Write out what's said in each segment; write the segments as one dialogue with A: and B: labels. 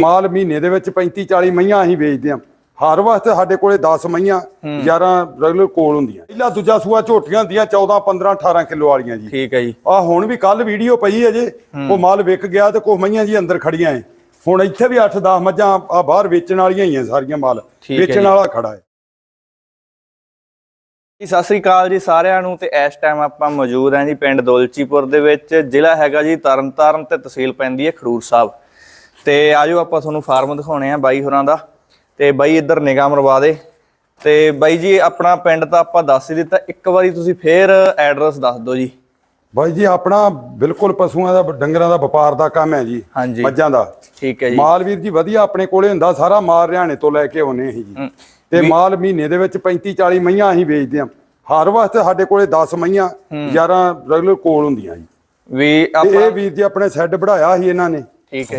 A: ਮਾਲ ਮਹੀਨੇ ਦੇ ਵਿੱਚ 35 40 ਮਈਆਂ ਅਸੀਂ ਵੇਚਦੇ ਹਾਂ। ਹਰ ਵਾਸਤੇ ਸਾਡੇ ਕੋਲੇ 10 ਮਈਆਂ 11 ਰੈਗੂਲਰ ਕੋਲ ਹੁੰਦੀਆਂ। ਪਹਿਲਾ ਦੂਜਾ ਸੂਆ ਝੋਟੀਆਂ ਹੁੰਦੀਆਂ 14 15 18 ਕਿਲੋ ਵਾਲੀਆਂ ਜੀ।
B: ਠੀਕ ਹੈ ਜੀ।
A: ਆ ਹੁਣ ਵੀ ਕੱਲ ਵੀਡੀਓ ਪਈ ਹੈ ਜੇ ਉਹ ਮਾਲ ਵਿਕ ਗਿਆ ਤੇ ਕੁਝ ਮਈਆਂ ਜੀ ਅੰਦਰ ਖੜੀਆਂ ਐ ਹੁਣ ਇੱਥੇ ਵੀ 8 10 ਮੱਝਾਂ ਆ ਬਾਹਰ ਵੇਚਣ ਵਾਲੀਆਂ ਹੀ ਆ ਸਾਰੀਆਂ ਮਾਲ। ਵੇਚਣ। ਵਾਲਾ ਖੜਾ ਹੈ।
B: ਜੀ ਸਤਿ ਸ੍ਰੀ ਅਕਾਲ ਜੀ ਸਾਰਿਆਂ ਨੂੰ ਤੇ ਇਸ ਟਾਈਮ ਆਪਾਂ ਮੌਜੂਦ ਹਾਂ ਜੀ ਪਿੰਡ ਦੌਲਚੀਪੁਰ ਦੇ ਵਿੱਚ। ਜ਼ਿਲ੍ਹਾ ਹੈਗਾ ਜੀ ਤਰਨਤਾਰਨ ਤੇ ਤਹਿਸੀਲ ਪੈਂਦੀ ਹੈ ਖਡੂਰ ਸਾਹਿਬ। ਤੇ ਆਜੋ ਆਪਾਂ ਤੁਹਾਨੂੰ ਫਾਰਮ ਦਿਖਾਉਣੇ ਆ ਬਾਈ ਹੋਰਾਂ ਦਾ। ਤੇ ਬਾਈ ਇੱਧਰ ਨਿਗਾਹ ਮਰਵਾ ਦੇ। ਤੇ ਬਾਈ ਜੀ ਆਪਣਾ ਪਿੰਡ ਤਾਂ ਆਪਾਂ ਦੱਸ ਹੀ ਦਿੱਤਾ। ਇੱਕ ਵਾਰੀ ਤੁਸੀਂ ਫੇਰ ਐਡਰੈਸ ਦੱਸ ਦਿਓ ਜੀ।
A: ਬਾਈ ਜੀ ਆਪਣਾ ਬਿਲਕੁਲ ਪਸ਼ੂਆਂ ਦਾ ਡੰਗਰਾਂ ਦਾ ਵਪਾਰ ਦਾ ਕੰਮ ਹੈ ਜੀ ਮੱਝਾਂ ਦਾ।
B: ਠੀਕ ਹੈ ਜੀ।
A: ਮਾਲ ਵੀਰ ਜੀ ਵਧੀਆ ਆਪਣੇ ਕੋਲੇ ਹੁੰਦਾ। ਸਾਰਾ ਮਾਲ ਹਰਿਆਣੇ ਤੋਂ ਲੈ ਕੇ ਆਉਨੇ ਅਸੀਂ ਜੀ। ਤੇ ਮਾਲ ਮਹੀਨੇ ਦੇ ਵਿੱਚ 35 40 ਮਈਆਂ ਅਸੀਂ ਵੇਚਦੇ ਹਾਂ। ਹਰ ਵਾਸਤੇ ਸਾਡੇ ਕੋਲੇ 10 ਮਈਆਂ 11 ਰੈਗੂਲਰ ਕੋਲ ਹੁੰਦੀਆਂ ਜੀ।
B: ਵੀ ਆਪਾਂ
A: ਇਹ ਵੀਰ ਜੀ ਆਪਣੇ ਸੈੱਡ ਬਣਾਇਆ ਸੀ ਇਹਨਾਂ ਨੇ।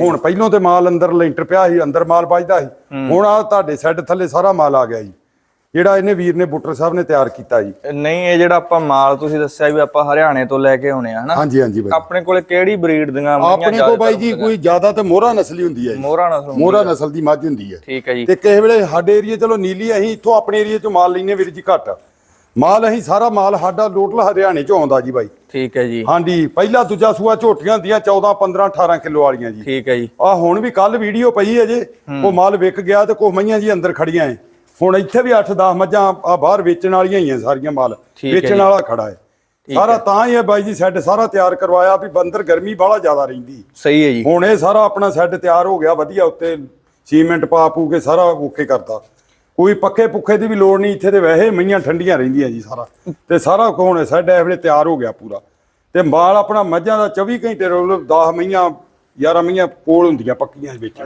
A: ਹੁਣ ਪਹਿਲੋਂ ਤੇ ਮਾਲ ਅੰਦਰ ਲੈਂਟਰ ਪਿਆ ਸੀ ਅੰਦਰ ਮਾਲ ਵੱਜਦਾ ਸੀ। ਹੁਣ ਆ ਤੁਹਾਡੇ ਸੈੱਡ ਥੱਲੇ ਸਾਰਾ ਮਾਲ ਆ ਗਿਆ ਜੀ। ਜਿਹੜਾ ਇਹਨੇ ਵੀਰ ਨੇ ਬੁੱਟਰ ਸਾਹਿਬ ਨੇ ਤਿਆਰ ਕੀਤਾ ਜੀ।
B: ਨਹੀਂ ਇਹ ਜਿਹੜਾ ਆਪਾਂ ਮਾਲ ਤੁਸੀਂ ਦੱਸਿਆ ਵੀ ਆਪਾਂ ਹਰਿਆਣੇ ਤੋਂ ਲੈ ਕੇ ਆਉਣੇ ਆ ਹਨਾ?
A: ਹਾਂਜੀ ਹਾਂਜੀ ਬਾਈ।
B: ਆਪਣੇ ਕੋਲੇ ਕਿਹੜੀ ਬਰੀਡ ਦੀਆਂ ਮਈਆਂ
A: ਆਪਣੇ ਕੋ ਬਾਈ ਜੀ ਕੋਈ ਜ਼ਿਆਦਾ ਤੇ ਮੋਹਰਾ ਨਸਲੀ ਹੁੰਦੀ ਹੈ ਜੀ।
B: ਮੋਹਰਾ ਨਸਲ
A: ਮੋਹਰਾ ਨਸਲ ਦੀ ਮੱਝ ਹੁੰਦੀ ਹੈ।
B: ਠੀਕ ਹੈ ਜੀ।
A: ਤੇ ਕਿਸੇ ਵੇਲੇ ਸਾਡੇ ਏਰੀਆ ਚਲੋ ਨੀਲੀ ਅਸੀਂ ਇੱਥੋਂ ਆਪਣੇ ਏਰੀਆ ਚੋਂ ਮਾਲ ਲੈਨੇ ਵੀਰ ਜੀ ਘੱਟ। ਮਾਲ ਅਸੀਂ ਸਾਰਾ ਮਾਲ ਸਾਡਾ ਲੋਟਲ ਹਰਿਆਣੇ ਚੋਂ ਆਉਂਦਾ ਜੀ ਬਾਈ।
B: ਠੀਕ ਹੈ ਜੀ।
A: ਹਾਂਜੀ ਪਹਿਲਾ ਦੂਜਾ ਸੂਆ ਝੋਟੀਆਂ ਹੁੰਦੀਆਂ 14 15 18 ਕਿਲੋ ਵਾਲੀਆਂ ਜੀ।
B: ਠੀਕ ਹੈ ਜੀ।
A: ਆ ਹੁਣ ਵੀ ਕੱਲ ਵੀਡੀਓ ਪਈ ਹੈ ਜੇ ਉਹ ਮਾਲ ਵਿਕ ਗਿਆ ਤੇ ਕੁਝ ਮਈਆਂ ਜੀ ਅੰਦਰ ਖੜੀਆਂ ਐ ਹੁਣ ਇੱਥੇ ਵੀ 8-10 ਮੱਝਾਂ ਆ ਬਾਹਰ ਵੇਚਣ ਵਾਲੀਆਂ ਹੀ ਆ ਸਾਰੀਆਂ ਮਾਲ। ਵੇਚਣ। ਵਾਲਾ ਖੜਾ ਹੈ। ਸਾਰਾ ਤਾਂ ਹੀ ਹੈ ਬਾਈ ਜੀ ਸੈੱਡ ਸਾਰਾ ਤਿਆਰ ਕਰਵਾਇਆ ਵੀ ਬੰਦਰ ਗਰਮੀ ਬਾਹਲਾ ਜ਼ਿਆਦਾ ਰਹਿੰਦੀ।
B: ਸਹੀ ਹੈ ਜੀ।
A: ਹੁਣ ਇਹ ਸਾਰਾ ਆਪਣਾ ਸੈੱਡ ਤਿਆਰ ਹੋ ਗਿਆ ਵਧੀਆ ਉੱਤੇ ਸੀਮੈਂਟ ਪਾ ਪੂ ਕੇ ਸਾਰਾ ਓਕੇ ਕਰਤਾ। ਕੋਈ ਪੱਕੇ ਪੁੱਖੇ ਦੀ ਵੀ ਲੋੜ ਨਹੀਂ ਇੱਥੇ ਤੇ ਵੈਸੇ ਮਈਆਂ ਠੰਡੀਆਂ ਰਹਿੰਦੀਆਂ ਜੀ ਸਾਰਾ। ਤੇ ਸਾਰਾ ਹੁਣ ਸੈੱਡ ਇਹ ਵੇਲੇ ਤਿਆਰ ਹੋ ਗਿਆ ਪੂਰਾ। ਤੇ ਮਾਲ ਆਪਣਾ ਮੱਝਾਂ ਦਾ 24 ਘੰਟੇ ਰੋਲ 10 ਮਈਆਂ 11 ਮਈਆਂ ਕੋਲ ਹੁੰਦੀਆਂ ਪੱਕੀਆਂ ਵੇਚਣ।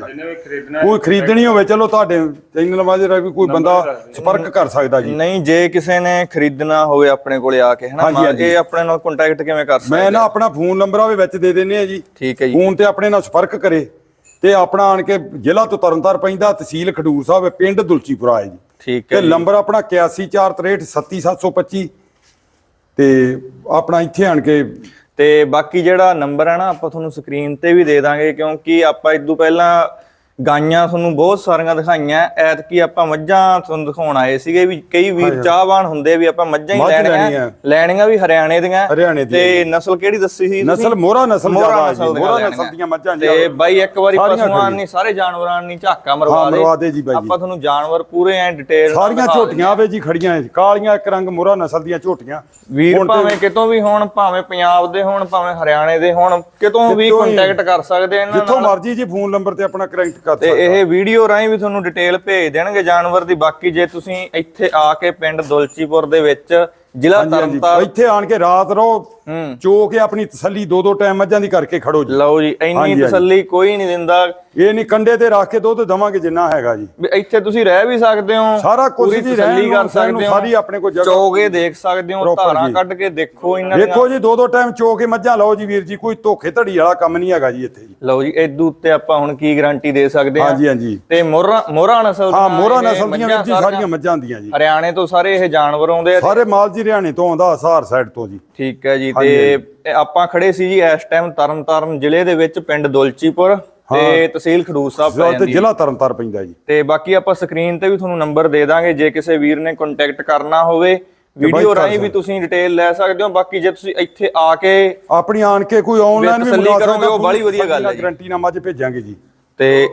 A: ਕੋਈ ਖਰੀਦਣੀ ਹੋਵੇ ਚਲੋ ਤੁਹਾਡੇ ਚੈਨਲ ਮਾਜਰਾ ਵੀ ਕੋਈ ਬੰਦਾ ਸੰਪਰਕ ਕਰ ਸਕਦਾ ਜੀ।
B: ਨਹੀਂ ਜੇ ਕਿਸੇ ਨੇ ਖਰੀਦਣਾ ਹੋਵੇ ਆਪਣੇ ਕੋਲੇ ਆ ਕੇ ਹਨਾ। ਇਹ ਆਪਣੇ ਨਾਲ ਕੰਟੈਕਟ ਕਿਵੇਂ ਕਰ ਸਕਦੇ
A: ਮੈਂ ਨਾ ਆਪਣਾ ਫੋਨ ਨੰਬਰ ਆਵੇ ਵਿੱਚ ਦੇ ਦਿੰਨੇ ਆ ਜੀ।
B: ਠੀਕ ਹੈ ਜੀ।
A: ਫੋਨ ਤੇ ਆਪਣੇ ਨਾਲ ਸੰਪਰਕ ਕਰੇ। ਤੇ ਆਪਣਾ ਆਣ ਕੇ ਜ਼ਿਲ੍ਹਾ ਤੋਂ ਤਰਨਤਾਰ ਪੈਂਦਾ ਤਹਿਸੀਲ ਖਡੂਰ ਸਾਹਿਬ ਹੈ, ਪਿੰਡ ਦੁਲਚੀਪੁਰਾ ਹੈ ਜੀ।
B: ਠੀਕ
A: ਤੇ
B: ਹੈ ਜੀ।
A: ਨੰਬਰ ਆਪਣਾ 8143637725 ਤੇ ਆਪਣਾ ਇੱਥੇ ਆਣ ਕੇ
B: ਤੇ ਬਾਕੀ ਜਿਹੜਾ ਨੰਬਰ ਹੈ ਨਾ ਆਪਾਂ ਤੁਹਾਨੂੰ ਸਕਰੀਨ ਤੇ ਵੀ ਦੇ ਦਾਂਗੇ ਕਿਉਂਕਿ ਆਪਾਂ ਇਦੋਂ ਪਹਿਲਾਂ ਗਾਈਆਂ ਤੁਹਾਨੂੰ ਬਹੁਤ ਸਾਰੀਆਂ ਦਿਖਾਈਆਂ। ਐਤਕੀ ਆਪਾਂ ਮੱਝਾਂ ਤੁਹਾਨੂੰ ਦਿਖਾਉਣ ਆਏ ਸੀਗੇ ਵੀ ਕਈ ਵੀਰ ਚਾਹਵਾਨ ਹੁੰਦੇ ਵੀ ਆਪਾਂ ਮੱਝਾਂ ਹੀ ਲੈਣੀਆਂ।
A: ਲੈਣੀਆਂ।
B: ਵੀ ਹਰਿਆਣੇ ਦੀਆਂ। ਤੇ ਨਸਲ ਕਿਹੜੀ ਦੱਸੀ ਸੀ?
A: ਨਸਲ ਮੋਹਰਾ ਨਸਲ
B: ਮੋਹਰਾ ਨਸਲ ਦੀਆਂ
A: ਮੱਝਾਂ ਜੀ
B: ਤੇ ਬਾਈ ਇੱਕ ਵਾਰੀ ਪਸ਼ੂਆਂ। ਨਹੀਂ ਸਾਰੇ ਜਾਨਵਰਾਂ ਨਹੀਂ ਝਾਕਾ ਮਰਵਾ ਦੇ।
A: ਮਰਵਾ ਦੇ ਜੀ ਬਾਈ ਜੀ।
B: ਆਪਾਂ ਤੁਹਾਨੂੰ ਜਾਨਵਰ ਪੂਰੇ ਐ ਡਿਟੇਲ
A: ਸਾਰੀਆਂ ਝੋਟੀਆਂ ਆਵੇ ਜੀ ਖੜੀਆਂ। ਕਾਲੀਆਂ ਇੱਕ ਰੰਗ ਮੋਹਰਾ ਨਸਲ ਦੀਆਂ ਝੋਟੀਆਂ।
B: ਵੀਰ ਭਾਵੇਂ ਕਿਤੋਂ ਵੀ ਹੋਣ ਭਾਵੇਂ ਪੰਜਾਬ ਦੇ ਹੋਣ ਭਾਵੇਂ ਹਰਿਆਣੇ ਦੇ ਹੋਣ ਕਿਤੋਂ ਵੀ ਕੰਟੈਕਟ ਕਰ ਸਕਦੇ ਇਹਨਾਂ
A: ਜਿੱਥੋਂ
B: ਨਾਲ।
A: ਮਰਜ਼ੀ ਜੀ ਫੋਨ ਨੰਬਰ ਤੇ ਆਪਣਾ ਕਨੈਕਟ ਕਰ
B: ਤੇ ਇਹ ਵੀਡੀਓ ਰਾਹੀਂ ਵੀ ਤੁਹਾਨੂੰ ਡਿਟੇਲ ਭੇਜ ਦੇਣਗੇ ਜਾਨਵਰ ਦੀ। ਬਾਕੀ ਜੇ ਤੁਸੀਂ ਇੱਥੇ ਆ ਕੇ ਪਿੰਡ ਦੁਲਚੀਪੁਰ ਦੇ ਵਿੱਚ ਜ਼ਿਲ੍ਹਾ ਤਰਨਤਾਰਨ
A: ਇੱਥੇ ਆਣ ਕੇ ਰਾਤ ਰਹੋ ਚੋ ਕੇ ਆਪਣੀ ਤਸੱਲੀ ਦੋ ਦੋ ਟਾਈਮ ਮੱਝਾਂ ਦੀ ਕਰਕੇ ਖੜੋ ਜੀ।
B: ਲਓ ਜੀ ਇੰਨੀ। ਤਸੱਲੀ ਕੋਈ ਨਹੀਂ ਦਿੰਦਾ।
A: ਇਹ ਨਹੀਂ ਕੰਡੇ ਤੇ ਰੱਖ ਕੇ ਦੁੱਧ ਦਵਾਂਗੇ ਜਿੰਨਾ ਹੈਗਾ ਜੀ।
B: ਇੱਥੇ ਤੁਸੀਂ ਰਹਿ ਵੀ ਸਕਦੇ ਹੋ
A: ਸਾਰਾ ਕੁਝ ਜੀ
B: ਤਸੱਲੀ
A: ਰਹਿਣ
B: ਕਰ ਸਕਦੇ ਹੋ
A: ਸਾਰੀ ਆਪਣੇ ਕੋਲ ਜਗ੍ਹਾ
B: ਚੋਗੇ ਦੇਖ ਸਕਦੇ ਹੋ ਧਾਰਾਂ। ਕੱਢ ਕੇ ਦੇਖੋ ਇਹਨਾਂ ਦੀਆਂ।
A: ਦੇਖੋ ਜੀ ਦੋ ਦੋ ਟਾਈਮ ਚੋ ਕੇ ਮੱਝਾਂ ਲਓ ਜੀ ਵੀਰ ਜੀ ਕੋਈ ਧੋਖੇ ਧੜੀ ਵਾਲਾ ਕੰਮ ਨਹੀਂ ਹੈਗਾ ਜੀ ਇੱਥੇ
B: ਲਓ ਜੀ ਇਦੋਂ ਉੱਤੇ ਆਪਾਂ ਹੁਣ ਕੀ ਗਾਰੰਟੀ ਦੇ ਸਕਦੇ ਹਾਂ
A: ਹਾਂਜੀ ਹਾਂਜੀ।
B: ਤੇ ਮੋਹਰਾ ਮੋਹਰਾ ਨਸਲ
A: ਹਾਂ
B: ਦੀਆਂ
A: ਮੋਹਰਾ ਨਸਲ ਦੀਆਂ ਵੀਰ ਜੀ ਸਾਰੀਆਂ ਮੱਝਾਂ ਹੁੰਦੀਆਂ ਜੀ।
B: ਹਰਿਆਣੇ ਤੋਂ ਸਾਰੇ ਇਹ ਜਾਨਵਰ ਆਉਂਦੇ ਆ
A: ਸਾਰੇ ਮਾਲ ਜੀ ਹਰਿਆਣੇ ਤੋਂ ਆਉਂਦਾ ਹਸਾਰ ਸਾਈਡ ਤੋਂ ਜੀ।
B: ਠੀਕ ਹੈ ਜੀ ਤੇ ਆਪਾਂ ਖੜੇ ਸੀ ਜੀ ਇਸ ਟਾਈਮ ਤਰਨਤਾਰਨ ਜ਼ਿਲ੍ਹੇ ਦੇ ਵਿੱਚ ਪਿੰਡ ਦੁਲਚੀਪੁਰ ਤੇ ਤਹਿਸੀਲ ਖਡੂਰ ਸਾਹਿਬ ਪੈ ਜਾਂਦੀ ਹੈ।
A: ਜ਼ਿਲ੍ਹਾ ਤਰਨਤਾਰ ਪੈਂਦਾ ਜੀ।
B: ਤੇ ਬਾਕੀ ਆਪਾਂ ਸਕਰੀਨ ਤੇ ਵੀ ਤੁਹਾਨੂੰ ਨੰਬਰ ਦੇ ਦਾਂਗੇ ਜੇ ਕਿਸੇ ਵੀਰ ਨੇ ਕੰਟੈਕਟ ਕਰਨਾ ਹੋਵੇ ਵੀਡੀਓ ਰਾਹੀਂ ਵੀ ਤੁਸੀਂ ਡਿਟੇਲ ਲੈ ਸਕਦੇ ਹੋ। ਬਾਕੀ ਜੇ ਤੁਸੀਂ ਇੱਥੇ ਆ ਕੇ
A: ਆਪਣੀ ਆਣ ਕੇ ਕੋਈ ਆਨਲਾਈਨ ਵੀ ਮੰਗਾ
B: ਕਰੋਗੇ,
A: ਸਕਦਾ
B: ਉਹ ਬਾਹਲੀ ਵਧੀਆ ਗੱਲ ਹੈ ਜੀ।
A: ਗਰੰਟੀ ਨਾਲ ਮੱਝ ਭੇਜਾਂਗੇ ਜੀ।
B: ਤੇ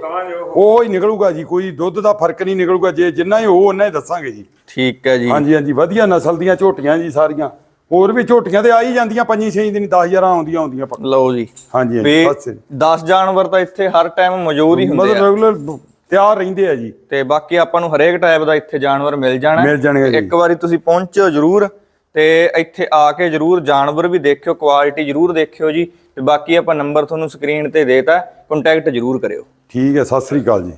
A: ਉਹ। ਹੀ ਨਿਕਲੂਗਾ ਜੀ ਕੋਈ ਦੁੱਧ ਦਾ ਫ਼ਰਕ ਨਹੀਂ ਨਿਕਲੂਗਾ ਜੇ ਜਿੰਨਾ ਹੀ ਉਹ ਉਹਨਾਂ ਹੀ ਦੱਸਾਂਗੇ ਜੀ।
B: ਠੀਕ ਹੈ ਜੀ।
A: ਹਾਂਜੀ ਹਾਂਜੀ ਵਧੀਆ ਨਸਲ ਦੀਆਂ ਝੋਟੀਆਂ ਜੀ ਸਾਰੀਆਂ। ਹੋਰ ਵੀ ਝੋਟੀਆਂ ਤੇ ਆ ਹੀ ਜਾਂਦੀਆਂ ਪੰਜੀ ਛੇ ਦਿਨ 10000 ਆਉਂਦੀਆਂ ਆਉਂਦੀਆਂ ਪੱਕਾ।
B: ਲਓ ਜੀ।
A: ਹਾਂਜੀ ਬਸ।
B: 10 ਜਾਨਵਰ ਤਾਂ ਇੱਥੇ ਹਰ ਟਾਈਮ ਮੌਜੂਦ ਹੀ ਹੁੰਦੇ
A: ਮਤਲਬ
B: ਆ
A: ਰੈਗੂਲਰ ਤਿਆਰ ਰਹਿੰਦੇ ਆ ਜੀ।
B: ਤੇ ਬਾਕੀ ਆਪਾਂ ਨੂੰ ਹਰੇਕ ਟਾਈਪ ਦਾ ਇੱਥੇ ਜਾਨਵਰ ਮਿਲ ਜਾਣਾ।
A: ਮਿਲ ਜਾਣਗੇ ਜੀ।
B: ਇੱਕ ਵਾਰੀ ਤੁਸੀਂ ਪਹੁੰਚੋ ਜਰੂਰ ਤੇ ਇੱਥੇ ਆ ਕੇ ਜਰੂਰ ਜਾਨਵਰ ਵੀ ਦੇਖਿਓ ਕੁਆਲਿਟੀ ਜਰੂਰ ਦੇਖਿਓ ਜੀ। ਤੇ ਬਾਕੀ ਆਪਾਂ ਨੰਬਰ ਤੁਹਾਨੂੰ ਸਕਰੀਨ ਤੇ ਦੇਤਾ ਕੰਟੈਕਟ ਜਰੂਰ ਕਰਿਓ।
A: ਠੀਕ ਹੈ ਸਤਿ ਸ੍ਰੀ ਅਕਾਲ ਜੀ